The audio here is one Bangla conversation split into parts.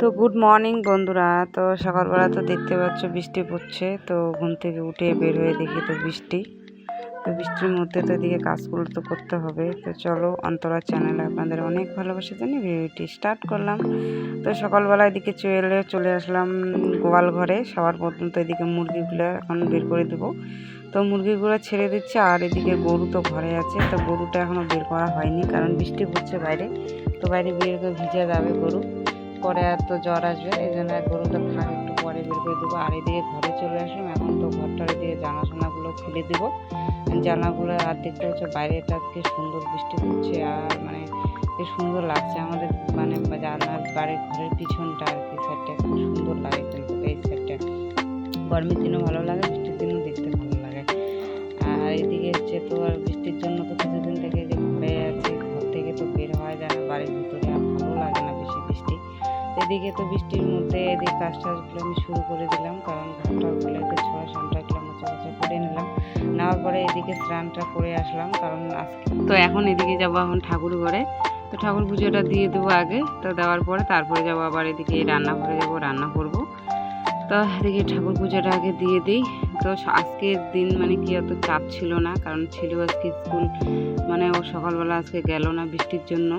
তো গুড মর্নিং বন্ধুরা। তো সকালবেলা তো দেখতে পাচ্ছ বৃষ্টি পড়ছে, তো ঘুম থেকে উঠে বের হয়ে দেখি তো বৃষ্টি। তো বৃষ্টির মধ্যে তো এদিকে কাজগুলো তো করতে হবে। তো চলো অন্তরা চ্যানেলে আপনাদের অনেক ভালোবাসা জানি, ভিডিওটি স্টার্ট করলাম। তো সকালবেলা এদিকে চলে চলে আসলাম গোয়াল ঘরে। সবার প্রথম তো এদিকে মুরগিগুলো এখন বের করে দেবো। তো মুরগিগুলো ছেড়ে দিচ্ছে, আর এদিকে গরু তো ঘরে আছে। তো গরুটা এখনও বের করা হয়নি, কারণ বৃষ্টি পড়ছে বাইরে। তো বাইরে বের করে ভিজে যাবে গরু। পরে আর তো জ্বর আসবে এই জন্য গরুটা থাক একটু পরে বের করে দেবো। আর এদিকে ঘরে চলে আসলাম, এখন তো ঘরটার এদিকে জানাশোনাগুলো খুলে দেবো। জানাগুলো আর দেখতে হচ্ছে বাইরেটা কি সুন্দর বৃষ্টি পড়ছে, আর মানে কি সুন্দর লাগছে আমাদের মানে জানার বাড়ির ঘরের পিছনটা আর কি সাইডটা খুব সুন্দর লাগে কিন্তু এই সাইডটা গরমের দিনও ভালো লাগে, বৃষ্টির দিনও দেখতে ভালো লাগে। আর এদিকে হচ্ছে তো আর এদিকে তো বৃষ্টির মধ্যে এদিকে কাজ টাজগুলো আমি শুরু করে দিলাম, কারণ ঘরটাগুলোকে ছোড়া একটু মোচা মোচা করে নিলাম। নেওয়ার পরে এদিকে স্নানটা করে আসলাম, কারণ আজকে তো এখন এদিকে যাব এখন ঠাকুর ঘরে। তো ঠাকুর পুজোটা দিয়ে দেবো আগে, তো দেওয়ার পরে তারপরে যাব আবার এদিকে রান্না রান্নাঘরে যাব, রান্না করব। তো এদিকে ঠাকুর পুজোটা আগে দিয়ে দিই। তো আজকের দিন মানে কি অত চাপ ছিল না? কারণ ছিল আজকে স্কুল মানে ও সকালবেলা আজকে গেল না বৃষ্টির জন্য।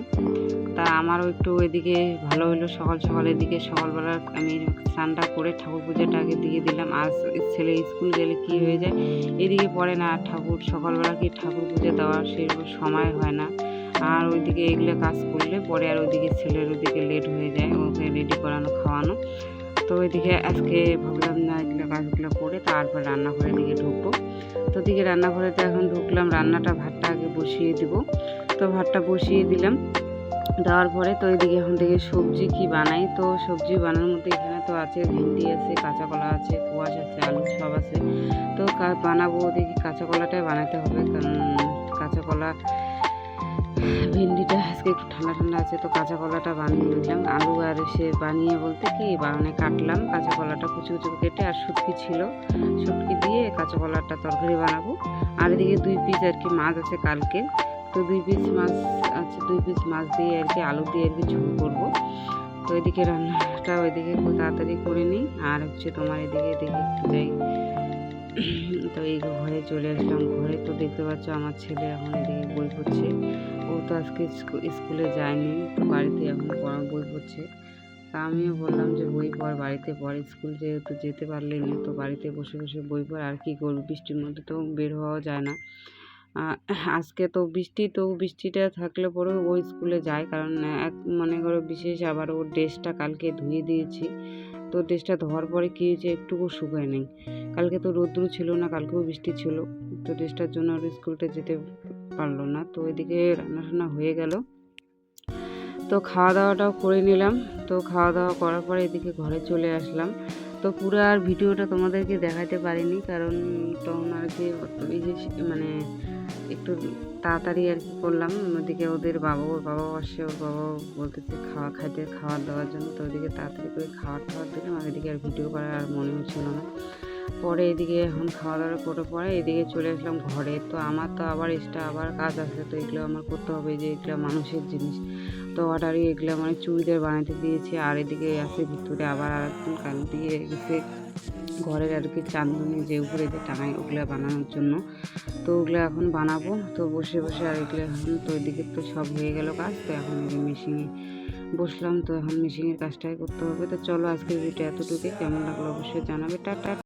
তা আমারও একটু ওইদিকে ভালো হলো সকাল সকাল এদিকে সকালবেলা আমি স্নানটা করে ঠাকুর পুজোটা আগে দিয়ে দিলাম। আজ ছেলে স্কুল গেলে কি হয়ে যায়? এদিকে পড়ে না, ঠাকুর সকালবেলা কি ঠাকুর পুজো দেওয়ার সেরকম সময় হয় না। আর ওইদিকে এগুলো কাজ করলে পরে আর ওইদিকে ছেলের ওইদিকে লেট হয়ে যায়, ওকে রেডি করানো, খাওয়ানো। তো ওইদিকে আজকে ভাবলাম না এগুলো কাজগুলো করে তারপর রান্নাঘরের দিকে ঢুকবো। তো দিকে রান্নাঘরেতে এখন ঢুকলাম, রান্নাটা ভাতটা আগে বসিয়ে দিব। তো ভাতটা বসিয়ে দিলাম। দেওয়ার পরে তো এদিকে এখন থেকে সবজি কি বানাই? তো সবজি বানানোর মধ্যে এখানে তো আছে ভেন্ডি আছে কাঁচা কলা আছে, কুয়াশ আছে, আলু সব আছে। তো বানাবো দেখি কাঁচা কলাটাই বানাতে হবে। কারণ কাঁচা কলা ভেন্ডিটা আজকে একটু ঠান্ডা ঠান্ডা আছে, তো কাঁচা কলাটা বানিয়ে নিলাম। আলু আর সে বানিয়ে বলতে কি বাগানে কাটলাম। কাঁচা কলাটা কুচি কুচি কেটে আর শুটকি ছিল। শুটকি দিয়ে কাঁচা কলাটা তরকারি বানাবো। আর এদিকে দুই পিস আর কি মাছ আছে কালকে। তো দুই পিস মাছ আছে, দুই পিস মাছ দিয়ে আর কি আলু দিয়ে আর কি ঝোল করব। তো এদিকে রান্নাটা ওইদিকে খুব তাড়াতাড়ি করে নিই। আর হচ্ছে তোমার এদিকে এদিকে একটু যাই। তো এই ঘরে চলে আসলাম। ঘরে তো দেখতে পাচ্ছ আমার ছেলে এখন এদিকে বই পড়ছে। তো আজকে স্কুলে যায়নি তো বাড়িতে এখন পড়া বই পড়ছে। তা আমিও বললাম যে বই পড়, বাড়িতে পড়। স্কুল যেহেতু যেতে পারলে না, তো বাড়িতে বসে বসে বই পড়। আর কী করবি? বৃষ্টির মধ্যে তো বের হওয়া যায় না। আজকে তো বৃষ্টি, তো বৃষ্টিটা থাকলে পরেও ও স্কুলে যায়। কারণ এক, মনে করো বিশেষ আবার ওর ড্রেসটা কালকে ধুয়ে দিয়েছি। তো ড্রেসটা ধোয়ার পরে কী হয়েছে একটুকু শুকায় নেই। কালকে তো রৌদ্র ছিল না, কালকেও বৃষ্টি ছিল। তো ড্রেসটার জন্য আর স্কুলটা যেতে পারল না। তো ওইদিকে রান্না টান্না হয়ে গেল। তো খাওয়া দাওয়াটাও করে নিলাম। তো খাওয়া দাওয়া করার পরে এদিকে ঘরে চলে আসলাম। তো পুরো আর ভিডিওটা তোমাদেরকে দেখাতে পারিনি, কারণ তখন আর যে মানে একটু তাড়াতাড়ি আর কি করলাম। ওদিকে ওদের বাবা, ওর বাবা আসছে ওর বাবা বলতেছে খাওয়া খাইতে খাবার দেওয়ার জন্য। তো ওদিকে তাড়াতাড়ি করে খাওয়ার খাওয়ার দিলাম, আর এদিকে আর ভিডিও করার আর মনে হচ্ছিল না। পরে এদিকে এখন খাওয়া দাওয়া করে পরে এদিকে চলে আসলাম ঘরে। তো আমার তো আবার এক্সট্রা আবার কাজ আছে, তো এগুলো আমার করতে হবে যে এগুলো মানুষের জিনিস। তো অর্ডারই এগুলো মানে চুড়িদার বানাতে দিয়েছি আর এদিকে আছে ভিতরে আবার আর একজন কান দিয়ে গেছে ঘরের আর কি চান্দনি যে উপরে যে টাঙায় ওগুলো বানানোর জন্য। তো ওগুলো এখন বানাবো। তো বসে বসে আর এগুলো এখন তো এদিকে তো সব হয়ে গেল কাজ, তো এখন মেশিনে বসলাম। তো এখন মেশিনের কাজটাই করতে হবে। তো চলো আজকের ভিডিও এতটুকু কেমন লাগল অবশ্যই জানাবে। টাটা।